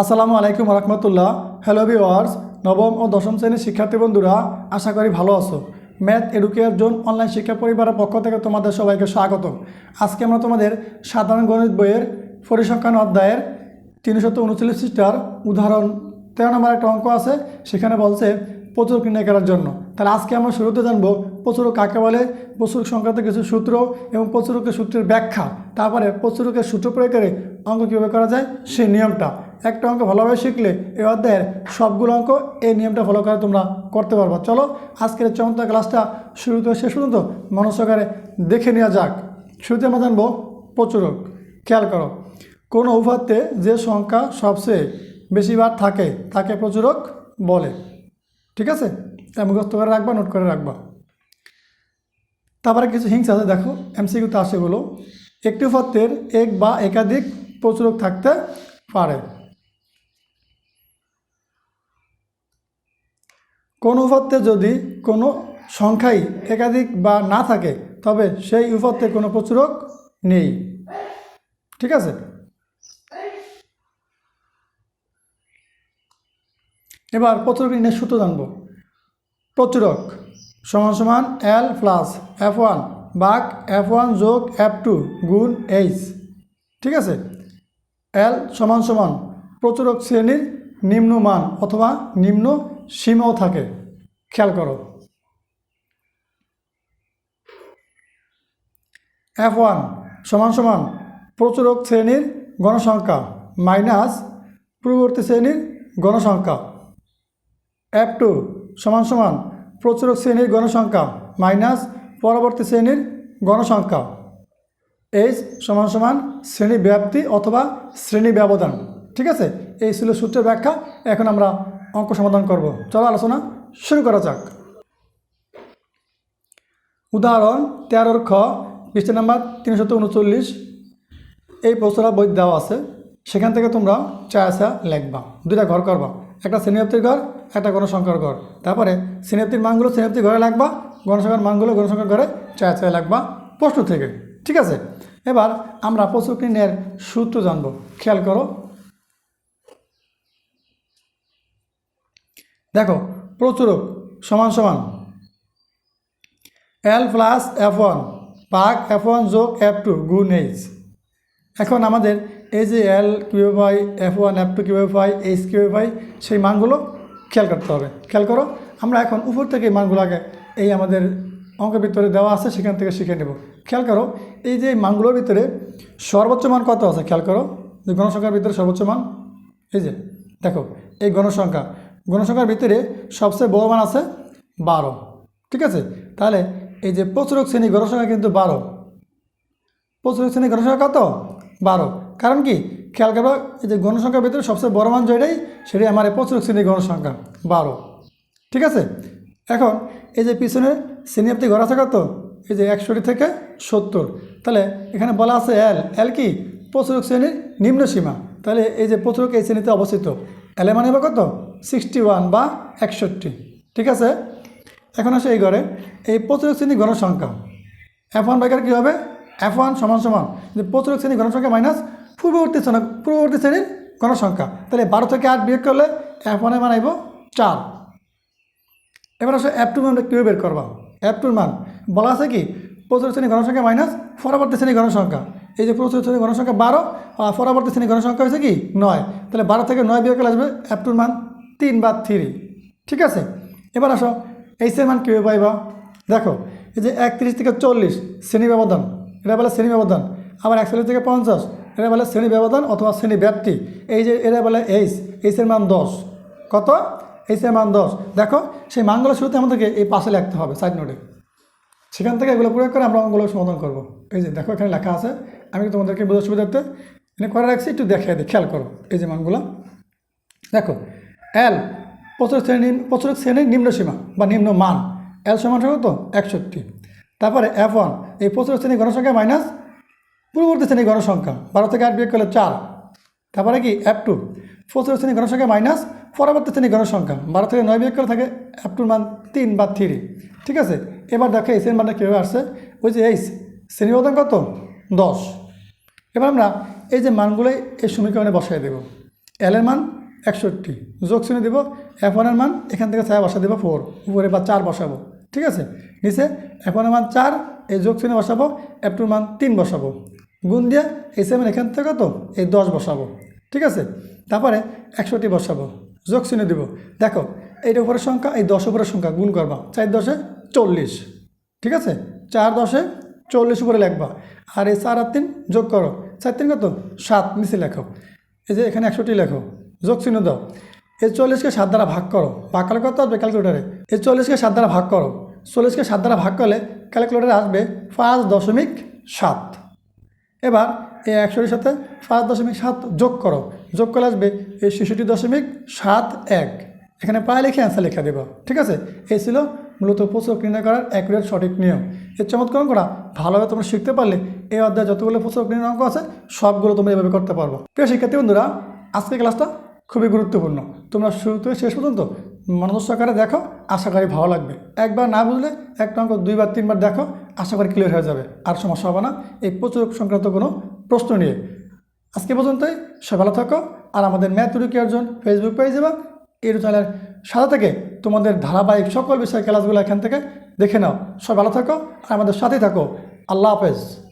আসসালামু আলাইকুম রহমতুল্লাহ। Hello viewers নবম ও দশম শ্রেণির শিক্ষার্থী বন্ধুরা, আশা করি ভালো আছো। ম্যাথ এডুকেয়ার জোন অনলাইন শিক্ষা পরিবারের পক্ষ থেকে তোমাদের সবাইকে স্বাগত আজকে আমরা তোমাদের সাধারণ গণিত বইয়ের পরিসংখ্যান অধ্যায়ের তিনশত উনচল্লিশটার উদাহরণ, তেরো নম্বর একটা অঙ্ক আছে, সেখানে বলছে প্রচুর নির্ণয় করার জন্য। তাহলে আজকে আমরা শুরুতে জানব প্রচুর কাকে বলে, প্রচুর সংক্রান্ত কিছু সূত্র এবং প্রচুরকের সূত্রের ব্যাখ্যা। তারপরে প্রচুরকের সূত্র প্রয়োগ করে অঙ্ক কীভাবে করা যায়, সেই নিয়মটা। একটা অঙ্ক ভালোভাবে শিখলে এই অধ্যায়ের সবগুলো অঙ্ক এই নিয়মটা ফলো করে তোমরা করতে পারব। চলো, আজকের চমৎকার ক্লাসটা শুরু থেকে শেষ পর্যন্ত মনসহকারে দেখে নেওয়া যাক। শুরুতে আমরা জানব প্রচুরক, খেয়াল করো, কোনো উপাত্তে যে সংখ্যা সবচেয়ে বেশিবার থাকে, তাকে প্রচুরক বলে। ঠিক আছে? মুখস্থ করে রাখবা নোট করে রাখবা। তারপরে কিছু হিংসা আছে, দেখো এমসিকিউতে আসে বলো। একটি উপাত্তের এক বা একাধিক প্রচুরক থাকতে পারে। কোন উপাত্তে যদি কোনো সংখ্যাই একাধিক বা না থাকে, তবে সেই উপাত্তে কোনো প্রচুরক নেই। ঠিক আছে? এবার প্রচুরক নির্ণয়ের সূত্র জানব। প্রচুরক সমান সমান এল প্লাস এফ ওয়ান বাঘ এফ ওয়ান যোগ এফ টু গুণ এইচ ঠিক আছে? এল সমান সমান প্রচুরক শ্রেণির নিম্ন মান অথবা নিম্ন সীমাও থাকে। খেয়াল করো। এফ ওয়ান সমান সমান প্রচুরক শ্রেণির গণসংখ্যা মাইনাস পূর্ববর্তী শ্রেণির গণসংখ্যা। এফ টু সমান সমান প্রচুরক শ্রেণির গণসংখ্যা মাইনাস পরবর্তী শ্রেণির গণসংখ্যা। এইচ সমান সমান শ্রেণি ব্যাপ্তি অথবা শ্রেণি ব্যবধান ঠিক আছে? এই ছিল সূত্রের ব্যাখ্যা। এখন আমরা অঙ্ক সমাধান করব। চলো আলোচনা শুরু করা যাক। উদাহরণ, তেরোর খ, পৃষ্ঠ নাম্বার তিনশত উনচল্লিশ। এই প্রশ্নটা বই দেওয়া আছে। সেখান থেকে তোমরা চায়াসা লিখবা। দুইটা ঘর করবা। একটা শ্রেণীব্যাপ্তির ঘর, একটা গণসংখ্যার ঘর। তারপরে শ্রেণীব্যাপ্তির মানগুলো শ্রেণীব্যাপ্তির ঘরে লাগবা, গণসংখ্যার মানগুলো গণসংখ্যার ঘরে চায়াসা লাগবা প্রশ্ন থেকে। ঠিক আছে? এবার আমরা নের সূত্র জানব। খেয়াল করো দেখো প্রচুরক সমান সমান। এল প্লাস এফ ওয়ান পাক এফ ওয়ান যোগ এফ টু গুণ এইচ এখন আমাদের এই যে এল কীভাবে পাই এফ ওয়ান এফ টু কীভাবে পাই এইচ কীভাবে পাই, সেই মানগুলো খেয়াল করতে হবে। খেয়াল করো, আমরা এখন উপর থেকে এই মানগুলো আগে এই আমাদের অঙ্কের ভিতরে দেওয়া আছে, সেখান থেকে শিখে নেব। খেয়াল করো, এই যে মানগুলোর ভিতরে সর্বোচ্চ মান কত আছে? খেয়াল করো, যে গণসংখ্যার ভিতরে সর্বোচ্চ মান, এই যে, দেখো, এই গণসংখ্যা গণসংখ্যার ভিতরে সবচেয়ে বড় মান আছে বারো। ঠিক আছে? তাহলে এই যে প্রচুরক শ্রেণি গণসংখ্যা কিন্তু বারো। প্রচুরক শ্রেণি গণসংখ্যা কত? বারো। কারণ কি? খেয়াল করো এই যে গণসংখ্যার ভিতরে সবচেয়ে বড় মান যেটাই, সেটাই আমার এই প্রচুরক শ্রেণির গণসংখ্যা, বারো। ঠিক আছে? এখন এই যে পিছনে শ্রেণি আপনি ঘর আছে কত? এই যে একষট্টি থেকে সত্তর। তাহলে এখানে বলা আছে এল এল কি? প্রচুরক শ্রেণির নিম্ন সীমা। তাহলে এই যে প্রচুরক এই শ্রেণীতে অবস্থিত। এল মানে কত? সিক্সটি ওয়ান বা একষট্টি। ঠিক আছে? এখন আসে এই ঘরে। এই প্রচুরক শ্রেণির গণসংখ্যা এফ ওয়ান বাইকার কী হবে? এফ ওয়ান সমান সমান। যে প্রচুরক শ্রেণির গণসংখ্যা মাইনাস পূর্ববর্তী শ্রেণি পূর্ববর্তী শ্রেণির গণসংখ্যা তাহলে বারো থেকে আট বিয়োগ করলে এফ ওয়ানে মানাইব চার। এবার আসলে অ্যাপ টুর মান কীভাবে বের করবা? অ্যাপ টুর মান। বলা আছে কি? প্রচুর শ্রেণি গণসংখ্যা মাইনাস পরবর্তী শ্রেণি গণসংখ্যা এই যে প্রচুর শ্রেণি গণসংখ্যা বারো, আর পরবর্তী শ্রেণি গণসংখ্যা হয়েছে কি? নয়। তাহলে বারো থেকে নয় বিয়োগ করলে আসবে অ্যাপ টুর মান। তিন বা থ্রি ঠিক আছে? এবার আসো এইচের মান কীভাবে পাইবা? দেখো, এই যে একত্রিশ থেকে চল্লিশ, শ্রেণি ব্যবধান। এটা বলে শ্রেণি ব্যবধান। আবার একচল্লিশ থেকে পঞ্চাশ এটা বলে শ্রেণি ব্যবধান অথবা শ্রেণি ব্যাপ্তি। এই যে এটা বলে এইচ এইচের মান দশ। কত? এইচের মান দশ। দেখো, সেই মানগুলো শুরুতে আমাদেরকে এই পাশে লিখতে হবে সাইড নোটে সেখান থেকে এগুলো প্রয়োগ করে আমরা অঙ্কগুলো সমাধান করব। এই যে দেখো, এখানে লেখা আছে। আমি তোমাদেরকে বোঝার সুবিধার্থে এখানে করে রাখছি, একটু দেখিয়ে দিই, খেয়াল করো। এই যে মানগুলো। দেখো এল প্রচুর শ্রেণি প্রচুর শ্রেণির নিম্ন সীমা বা নিম্ন মান। এল সমান সমান তো একষট্টি। তারপরে এফ ওয়ান এই প্রচুর শ্রেণির গণসংখ্যা মাইনাস পূর্ববর্তী শ্রেণির গণসংখ্যা বারো থেকে আট বিয়োগ করলে চার। তারপরে কি? অ্যাপ টু প্রচুর শ্রেণির গণসংখ্যা মাইনাস পরবর্তী শ্রেণির গণসংখ্যা বারো থেকে নয় বিয়োগ করে থাকে অ্যাপ টুর মান তিন বা থ্রি ঠিক আছে? এবার দেখো এই শ্রেণি মানটা কীভাবে আসছে? ওই যে এই শ্রেণি ব্যবধান কত? দশ। এবার আমরা এই যে মানগুলোই এই সমীকরণে বসাই দেব। এল এর মান একষট্টি। যোগ চিহ্ন দিব এফ ওয়ানের মান এখান থেকে ছায়া বসা দেবো ফোর উপরে বা চার বসাবো, ঠিক আছে? নিচে এফ ওয়ানের মান চার, এই যোগ চিহ্ন বসাবো এফ টুর মান তিন বসাবো। গুণ দিয়ে এই সেভেন এখান থেকে তো এই দশ বসাবো, ঠিক আছে? তারপরে একষট্টি বসাবো, যোগ চিহ্ন দিব। দেখো, এইটা উপরের সংখ্যা, এই দশ উপরের সংখ্যা, গুণ করবা, চার দশে চল্লিশ, ঠিক আছে? চার দশে চল্লিশ উপরে লেখবা, আর এই চার আর তিন যোগ করো, চার তিন কত? সাত, নিচে লেখো। এই যে এখানে একষট্টি লেখো যোগ চিহ্ন দাও। এই চল্লিশকে সাত দ্বারা ভাগ করো। ভাগ কত আসবে ক্যালকুলেটারে এই চল্লিশকে সাত দ্বারা ভাগ করো। চল্লিশকে সাত দ্বারা ভাগ করলে ক্যালকুলেটারে আসবে পাঁচ দশমিক সাত। এবার এই একশোটির সাথে পাঁচ দশমিক সাত যোগ করো। যোগ করলে আসবে এই শিশুটি দশমিক সাত এক। এখানে প্রায় লিখে অ্যান্সার লেখা দেব। ঠিক আছে? এই ছিল মূলত প্রচুর নির্ণয় করার অ্যাকুরেট সঠিক নিয়ম। এর চমৎকার করা ভালোভাবে তোমরা শিখতে পারলে এই অধ্যায়ে যতগুলো প্রচুর নির্ণয় অঙ্ক আছে, সবগুলো তোমরা এভাবে করতে পারব। প্রিয় শিক্ষার্থী বন্ধুরা, আজকের ক্লাসটা খুবই গুরুত্বপূর্ণ। তোমরা শুরু থেকে শেষ পর্যন্ত মনোযোগ সহকারে দেখো, আশা করি ভালো লাগবে। একবার না বুঝলে একটা অঙ্ক দুইবার, তিনবার দেখো, আশা করি ক্লিয়ার হয়ে যাবে। আর সমস্যা হবে না, এই প্রচুর সংক্রান্ত কোনো প্রশ্ন নিয়ে। আজকে পর্যন্তই সব ভালো থাকো। আর আমাদের math rookie Arjun Facebook page এবং ইউটিউব চ্যানেলের সাথে থেকে তোমাদের ধারাবাহিক সকল বিষয় ক্লাসগুলো এখান থেকে দেখে নাও। সব ভালো থাকো, আর আমাদের সাথেই থাকো। আল্লাহ হাফেজ।